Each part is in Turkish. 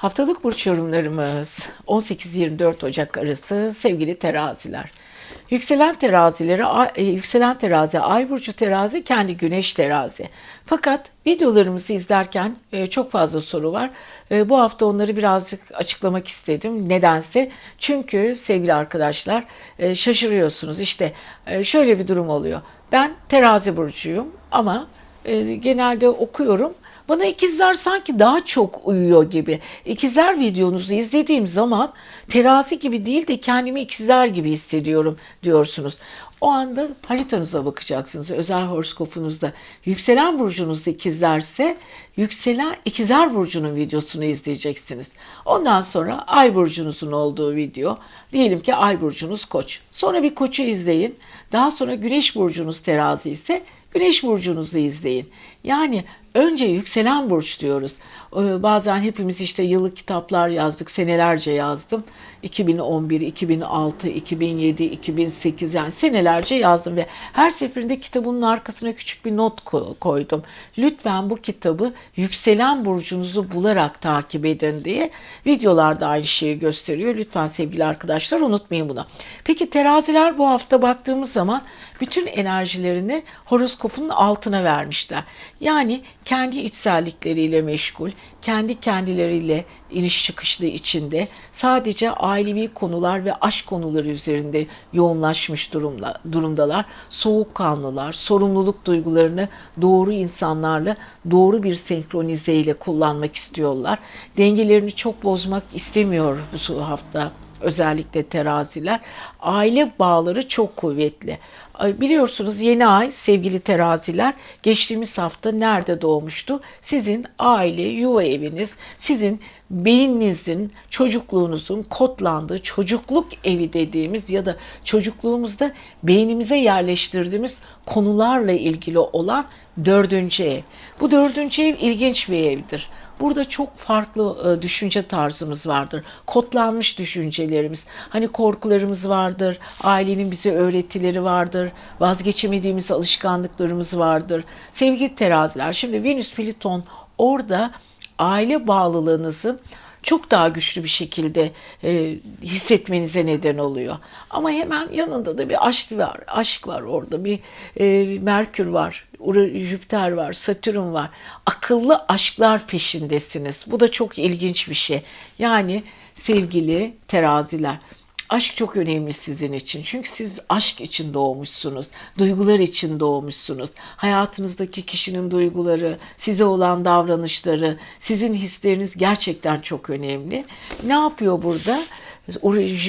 Haftalık burç yorumlarımız 18-24 Ocak arası sevgili teraziler. Yükselen terazileri, e, yükselen terazi, ay burcu terazi, kendi güneş terazi. Fakat videolarımızı izlerken e, çok fazla soru var. E, Bu hafta onları birazcık açıklamak istedim. Nedense çünkü sevgili arkadaşlar şaşırıyorsunuz. İşte şöyle bir durum oluyor. Ben terazi burcuyum ama genelde okuyorum. Bana ikizler sanki daha çok uyuyor gibi. İkizler videonuzu izlediğim zaman terazi gibi değil de kendimi ikizler gibi hissediyorum diyorsunuz. O anda haritanıza bakacaksınız. Özel horoskopunuzda yükselen burcunuz ikizlerse yükselen ikizler burcunun videosunu izleyeceksiniz. Ondan sonra ay burcunuzun olduğu video. Diyelim ki ay burcunuz koç. Sonra bir koçu izleyin. Daha sonra güneş burcunuz terazi ise Güneş burcunuzu izleyin. Yani önce yükselen burç diyoruz. Ee, Bazen hepimiz işte yıllık kitaplar yazdık, senelerce yazdım. 2011, 2006, 2007, 2008 yani senelerce yazdım ve her seferinde kitabımın arkasına küçük bir not ko- koydum. Lütfen bu kitabı yükselen burcunuzu bularak takip edin diye videolarda aynı şeyi gösteriyor. Lütfen sevgili arkadaşlar unutmayın bunu. Peki teraziler bu hafta baktığımız zaman bütün enerjilerini horoskopun altına vermişler. Yani kendi içsellikleriyle meşgul, kendi kendileriyle iniş çıkışlı içinde sadece ailevi konular ve aşk konuları üzerinde yoğunlaşmış durumla, durumdalar. Soğukkanlılar, sorumluluk duygularını doğru insanlarla doğru bir senkronize ile kullanmak istiyorlar. Dengelerini çok bozmak istemiyor bu hafta özellikle teraziler. Aile bağları çok kuvvetli. Biliyorsunuz yeni ay sevgili teraziler geçtiğimiz hafta nerede doğmuştu? Sizin aile, yuva eviniz, sizin beyninizin, çocukluğunuzun kodlandığı çocukluk evi dediğimiz ya da çocukluğumuzda beynimize yerleştirdiğimiz konularla ilgili olan dördüncü ev. Bu dördüncü ev ilginç bir evdir. Burada çok farklı e, düşünce tarzımız vardır. Kodlanmış düşüncelerimiz. Hani korkularımız vardır, ailenin bize öğretileri vardır, vazgeçemediğimiz alışkanlıklarımız vardır. Sevgili teraziler, şimdi Venüs Pliton orada aile bağlılığınızı çok daha güçlü bir şekilde e, hissetmenize neden oluyor. Ama hemen yanında da bir aşk var. Aşk var orada. Bir e, Merkür var. Jüpiter var. Satürn var. Akıllı aşklar peşindesiniz. Bu da çok ilginç bir şey. Yani sevgili teraziler Aşk çok önemli sizin için. Çünkü siz aşk için doğmuşsunuz. Duygular için doğmuşsunuz. Hayatınızdaki kişinin duyguları, size olan davranışları, sizin hisleriniz gerçekten çok önemli. Ne yapıyor burada?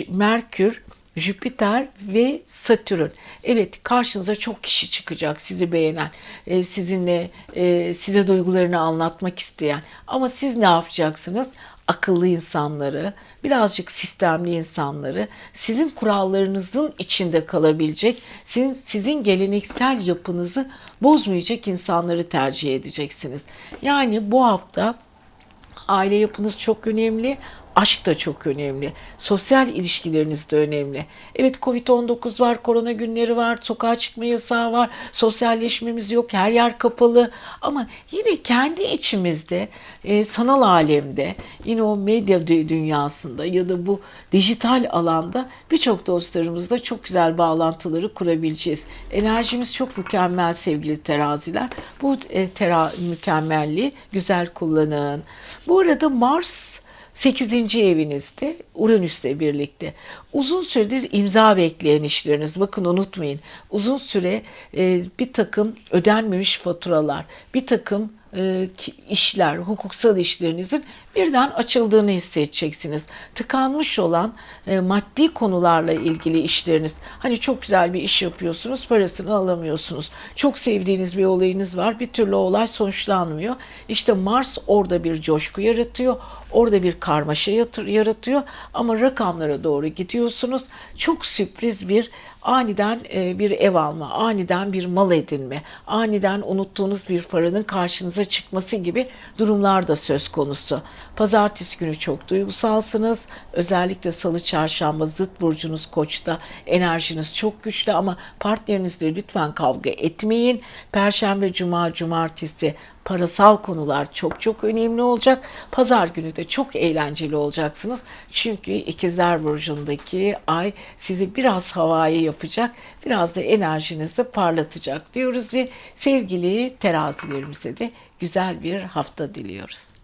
Merkür, Jüpiter ve Satürn. Evet karşınıza çok kişi çıkacak sizi beğenen, e, sizinle e, size duygularını anlatmak isteyen. Ama siz ne yapacaksınız? Akıllı insanları, birazcık sistemli insanları, sizin kurallarınızın içinde kalabilecek, sizin, sizin geleneksel yapınızı bozmayacak insanları tercih edeceksiniz. Yani bu hafta aile yapınız çok önemli. Aşk da çok önemli. Sosyal ilişkileriniz de önemli. Evet Covid-19 var, korona günleri var, sokağa çıkma yasağı var, sosyalleşmemiz yok, her yer kapalı. Ama yine kendi içimizde, e, sanal alemde, yine o medya dü- dünyasında ya da bu dijital alanda birçok dostlarımızla çok güzel bağlantıları kurabileceğiz. Enerjimiz çok mükemmel sevgili teraziler. Bu e, tera mükemmelliği güzel kullanın. Bu arada Mars 8. evinizde Uranüs'le birlikte uzun süredir imza bekleyen işleriniz bakın unutmayın uzun süre e, bir takım ödenmemiş faturalar bir takım e, işler, hukuksal işlerinizin birden açıldığını hissedeceksiniz. Tıkanmış olan e, maddi konularla ilgili işleriniz. Hani çok güzel bir iş yapıyorsunuz, parasını alamıyorsunuz. Çok sevdiğiniz bir olayınız var, bir türlü olay sonuçlanmıyor. İşte Mars orada bir coşku yaratıyor. Orada bir karmaşa yaratıyor ama rakamlara doğru gidiyorsunuz. Çok sürpriz bir aniden e, bir ev alma, aniden bir mal edinme, aniden unuttuğunuz bir paranın karşınıza çıkması gibi durumlar da söz konusu. Pazartesi günü çok duygusalsınız. Özellikle salı çarşamba zıt burcunuz koçta enerjiniz çok güçlü ama partnerinizle lütfen kavga etmeyin. Perşembe, cuma, cumartesi Parasal konular çok çok önemli olacak. Pazar günü de çok eğlenceli olacaksınız. Çünkü İkizler Burcu'ndaki ay sizi biraz havai yapacak, biraz da enerjinizi parlatacak diyoruz ve sevgili terazilerimize de güzel bir hafta diliyoruz.